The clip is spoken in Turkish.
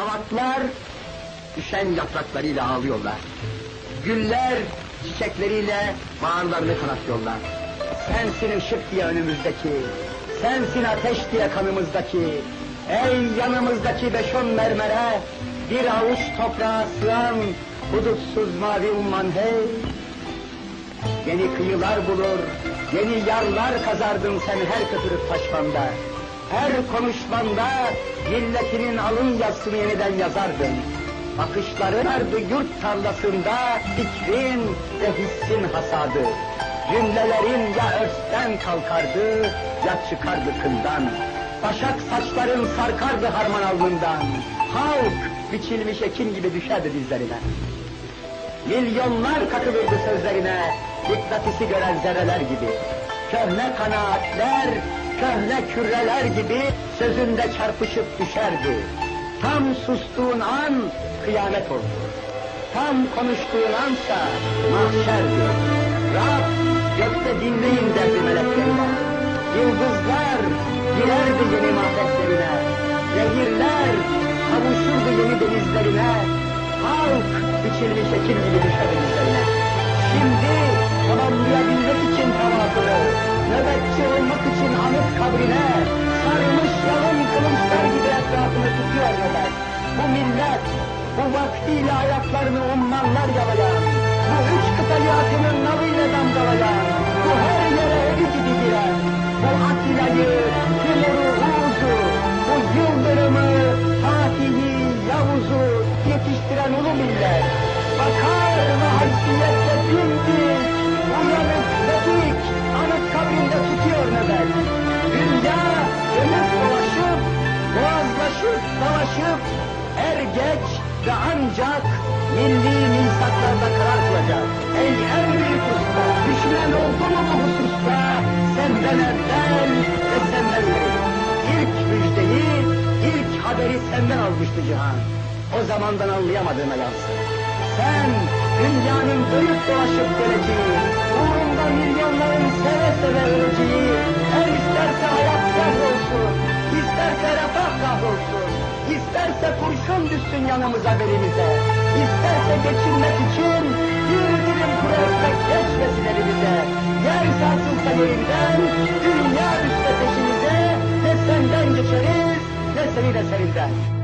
Havatlar düşen yapraklarıyla ağlıyorlar. Güller çiçekleriyle bağırlarını kanatıyorlar. Sensin ışık diye önümüzdeki, sensin ateş diye kanımızdaki, ey yanımızdaki beş on mermere, bir avuç toprağa sığan hudutsuz mavi umman hey. Yeni kıyılar bulur, yeni yarlar kazardın sen her köpürüp taşmanda. Her konuşmanda milletinin alın yazısını yeniden yazardın. Bakışların ardı yurt tarlasında fikrin ve hissin hasadı. Cümlelerin ya örsten kalkardı ya çıkardı kıldan. Başak saçların sarkardı harman alnından. Halk biçilmiş ekin gibi düşerdi dizlerine. Milyonlar katılırdı sözlerine, dikkatisi gören zerreler gibi. Köhne kanaatler, köhne kürreler gibi sözünde çarpışıp düşerdi. Tam sustuğun an kıyamet oldu. Tam konuştuğun ansa mahşerdi. Rab gökte dinleyin derdi meleklerine. Yıldızlar girerdi yeni mahvetlerine. Nehirler kavuşurdu yeni denizlerine. Halk biçilmiş ekin gibi düşerdi üzerine. Şimdi tamamlayabilmek için tavafını, için anıt kabrine, sarmış yalın kılıçlar gibi etrafını tutuyor nöbet. Bu millet, bu vaktiyle ayaklarını ummanlar yalayan, bu üç kıtayı atının nalıyla damgalayan, bu her yere ölü gibi bu Atilla'yı, Timur'u, Uğuz'u, bu Yıldırım'ı, Fatih'i, Yavuz'u yetiştiren ulu millet, bakar ve haysiyetle dimdik, dalaşıp, er geç ve ancak milli misaklarda karar kılacak. Ey en büyük usta, düşman oldu mu bu hususta? Senden evvel ve senden beri. İlk müjdeyi, ilk haberi senden almıştı cihan. O zamandan anlayamadığına yansın. Sen dünyanın dönüp dolaşıp geleceği, uğrunda milyonların isterse kurşun düşsün yanımıza belimize, isterse geçinmek için bir dilim kuru geçmesin elimize, yer sarsılsa yerinden, dünya düşse peşimize, ne senden geçeriz, ne senin eserinden.